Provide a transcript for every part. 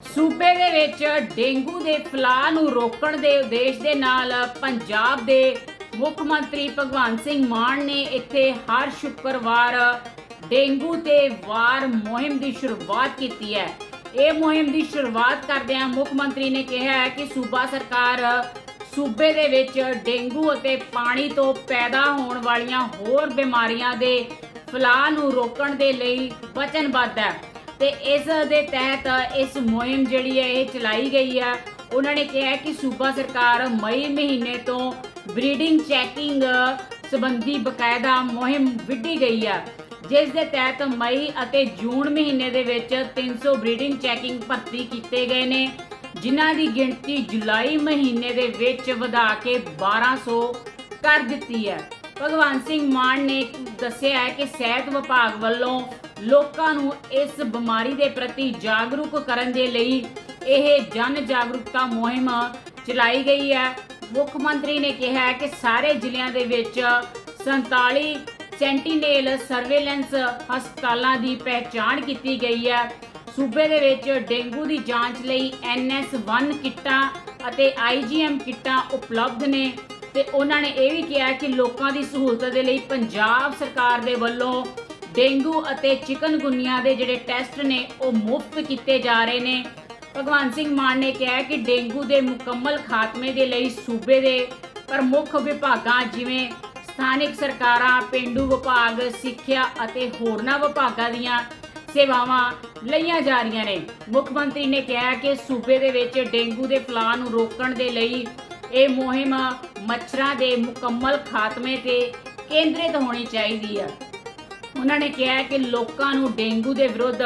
ਸੂਬੇ ਦੇ ਵਿੱਚ ਡੇਂਗੂ ਦੇ ਫੈਲਾਅ ਨੂੰ ਰੋਕਣ ਦੇ ਉਦੇਸ਼ ਦੇ ਨਾਲ ਪੰਜਾਬ ਦੇ ਮੁੱਖ ਮੰਤਰੀ ਭਗਵੰਤ ਸਿੰਘ ਮਾਨ ਨੇ ਇੱਥੇ ਹਰ ਸ਼ੁੱਕਰਵਾਰ ਡੇਂਗੂ ਤੇ ਵਾਰ ਮੁਹਿੰਮ ਦੀ ਸ਼ੁਰੂਆਤ ਕੀਤੀ ਹੈ। ਇਹ ਮੁਹਿੰਮ ਦੀ ਸ਼ੁਰੂਆਤ ਕਰਦਿਆਂ ਮੁੱਖ ਮੰਤਰੀ ਨੇ ਕਿਹਾ ਹੈ ਕਿ ਸੂਬਾ ਸਰਕਾਰ ਸੂਬੇ ਦੇ ਵਿੱਚ ਡੇਂਗੂ ਅਤੇ ਪਾਣੀ ਤੋਂ ਪੈਦਾ ਹੋਣ ਵਾਲੀਆਂ ਹੋਰ ਬਿਮਾਰੀਆਂ ਦੇ ਫੈਲਾਅ ਨੂੰ ਰੋਕਣ ਦੇ ਲਈ ਵਚਨਬੱਧ ਹੈ। ਤੇ ਇਸ ਦੇ ਤਹਿਤ ਇਸ ਮੁਹਿੰਮ ਜਿਹੜੀ ਹੈ ਇਹ ਚਲਾਈ ਗਈ ਹੈ ਉਹਨਾਂ ਨੇ ਕਿਹਾ ਕਿ ਸੂਬਾ ਸਰਕਾਰ ਮਈ ਮਹੀਨੇ ਤੋਂ ਬਰੀਡਿੰਗ, ਚੈਕਿੰਗ ਸੰਬੰਧੀ ਬਕਾਇਦਾ ਮੁਹਿੰਮ ਵਿੱਢੀ ਗਈ ਹੈ ਜਿਸ ਦੇ ਤਹਿਤ ਮਈ ਅਤੇ ਜੂਨ ਮਹੀਨੇ ਦੇ ਵਿੱਚ 300 ਬਰੀਡਿੰਗ, ਚੈਕਿੰਗ ਭਰਤੀ ਕੀਤੇ ਗਏ ਨੇ, ਜਿਨ੍ਹਾਂ ਦੀ ਗਿਣਤੀ ਜੁਲਾਈ ਮਹੀਨੇ ਦੇ ਵਿੱਚ ਵਧਾ ਕੇ 1200 ਕਰ ਦਿੱਤੀ ਹੈ। ਭਗਵੰਤ ਸਿੰਘ ਮਾਨ ਨੇ ਦੱਸਿਆ ਹੈ ਕਿ ਸਿਹਤ ਵਿਭਾਗ ਵੱਲੋਂ ਲੋਕਾਂ ਨੂੰ ਇਸ ਬਿਮਾਰੀ ਦੇ ਪ੍ਰਤੀ ਜਾਗਰੂਕ ਕਰਨ ਦੇ ਲਈ ਇਹ ਜਨ ਜਾਗਰੂਕਤਾ ਮੁਹਿੰਮ ਚਲਾਈ ਗਈ ਹੈ। ਮੁੱਖ ਮੰਤਰੀ ਨੇ ਕਿਹਾ ਹੈ ਕਿ ਸਾਰੇ ਜ਼ਿਲ੍ਹਿਆਂ ਦੇ ਵਿੱਚ 47 ਸੈਂਟੀਨੇਲ ਸਰਵੇਲੈਂਸ ਹਸਪਤਾਲਾਂ ਦੀ ਪਹਿਚਾਣ ਕੀਤੀ ਗਈ ਹੈ। ਸੂਬੇ ਦੇ ਵਿੱਚ ਡੇਂਗੂ ਦੀ ਜਾਂਚ ਲਈ NS1 ਕਿੱਟਾਂ ਅਤੇ IgM ਕਿੱਟਾਂ ਉਪਲਬਧ ਨੇ। ਤੇ ਉਹਨਾਂ ਨੇ ਇਹ ਵੀ ਕਿਹਾ ਕਿ ਲੋਕਾਂ ਦੀ ਸਹੂਲਤ ਦੇ ਲਈ ਪੰਜਾਬ ਸਰਕਾਰ ਦੇ ਵੱਲੋਂ ਡੇਂਗੂ ਅਤੇ ਚਿਕਨਗੁਨੀਆ ਦੇ ਜਿਹੜੇ ਟੈਸਟ ਨੇ, ਉਹ ਮੁਫਤ ਕੀਤੇ ਜਾ ਰਹੇ ਨੇ। ਭਗਵਾਨ ਸਿੰਘ ਮਾਨ ਨੇ ਕਿਹਾ ਕਿ ਡੇਂਗੂ ਦੇ ਮੁਕੰਮਲ ਖਾਤਮੇ ਦੇ ਲਈ ਸੂਬੇ ਦੇ ਪ੍ਰਮੁੱਖ ਵਿਭਾਗਾਂ ਜਿਵੇਂ ਸਥਾਨਕ ਸਰਕਾਰਾਂ, ਪਿੰਡੂ ਵਿਭਾਗ, ਸਿੱਖਿਆ ਅਤੇ ਹੋਰਨਾਂ ਵਿਭਾਗਾਂ ਦੀਆਂ ਸੇਵਾਵਾਂ ਲਈਆਂ ਜਾ ਰਹੀਆਂ ਨੇ। ਮੁੱਖ ਮੰਤਰੀ ਨੇ ਕਿਹਾ ਕਿ ਸੂਬੇ ਦੇ ਵਿੱਚ ਡੇਂਗੂ ਦੇ ਫੈਲਾਅ ਨੂੰ ਰੋਕਣ ਦੇ ਲਈ ਇਹ ਮੁਹਿੰਮ ਮੱਛਰਾਂ ਦੇ ਮੁਕੰਮਲ ਖਾਤਮੇ ਤੇ ਕੇਂਦਰਿਤ ਹੋਣੀ ਚਾਹੀਦੀ ਹੈ ਉਹਨਾਂ ਨੇ ਕਿਹਾ ਕਿ ਲੋਕਾਂ ਨੂੰ ਡੇਂਗੂ ਦੇ ਵਿਰੁੱਧ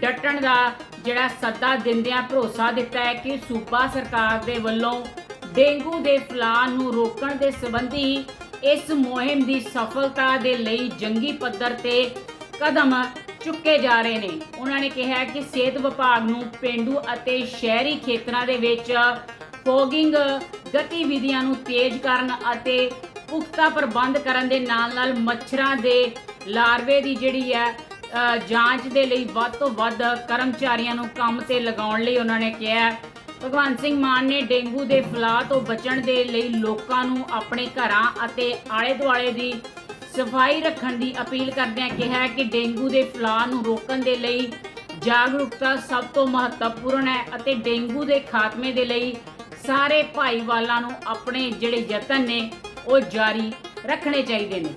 ਡਟਣ ਦਾ ਜਿਹੜਾ ਸੱਦਾ ਦਿੰਦਿਆਂ ਭਰੋਸਾ ਦਿੱਤਾ ਹੈ ਕਿ ਸੂਬਾ ਸਰਕਾਰ ਦੇ ਵੱਲੋਂ ਡੇਂਗੂ ਦੇ ਫੈਲਾਅ ਨੂੰ ਰੋਕਣ ਦੇ ਸੰਬੰਧੀ ਇਸ ਮੁਹਿੰਮ ਦੀ ਸਫਲਤਾ ਦੇ ਲਈ ਜੰਗੀ ਪੱਧਰ ਤੇ ਕਦਮ ਚੁੱਕੇ ਜਾ ਰਹੇ ਨੇ। ਉਹਨਾਂ ਨੇ ਕਿਹਾ ਕਿ ਸਿਹਤ ਵਿਭਾਗ ਨੂੰ ਪਿੰਡੂ ਅਤੇ ਸ਼ਹਿਰੀ ਖੇਤਰਾਂ ਦੇ ਵਿੱਚ ਫੋਗਿੰਗ ਗਤੀਵਿਧੀਆਂ ਨੂੰ ਤੇਜ਼ ਕਰਨ ਅਤੇ ਪੁਖਤਾ ਪ੍ਰਬੰਧ ਕਰਨ ਦੇ ਨਾਲ-ਨਾਲ ਮੱਛਰਾਂ ਦੇ ਲਾਰਵੇ ਦੀ ਜਿਹੜੀ ਹੈ ਜਾਂਚ ਦੇ ਲਈ ਵੱਧ ਤੋਂ ਵੱਧ ਕਰਮਚਾਰੀਆਂ ਨੂੰ ਕੰਮ ਤੇ ਲਗਾਉਣ ਲਈ ਉਹਨਾਂ ਨੇ ਕਿਹਾ ਭਗਵੰਤ ਸਿੰਘ ਮਾਨ ਨੇ ਡੇਂਗੂ ਦੇ ਫੈਲਾਅ ਤੋਂ ਬਚਣ ਦੇ ਲਈ ਲੋਕਾਂ ਨੂੰ ਆਪਣੇ ਘਰਾਂ ਅਤੇ ਆਲੇ-ਦੁਆਲੇ ਦੀ ਸਫ਼ਾਈ ਰੱਖਣ ਦੀ ਅਪੀਲ ਕਰਦਿਆਂ ਕਿਹਾ ਕਿ ਡੇਂਗੂ ਦੇ ਫੈਲਾਅ ਨੂੰ ਰੋਕਣ ਦੇ ਲਈ ਜਾਗਰੂਕਤਾ ਸਭ ਤੋਂ ਮਹੱਤਵਪੂਰਨ ਹੈ ਅਤੇ ਡੇਂਗੂ ਦੇ ਖਾਤਮੇ ਦੇ ਲਈ ਸਾਰੇ ਭਾਈਵਾਲਾਂ ਨੂੰ ਆਪਣੇ ਜਿਹੜੇ ਯਤਨ ਨੇ ਉਹ ਜਾਰੀ ਰੱਖਣੇ ਚਾਹੀਦੇ ਨੇ।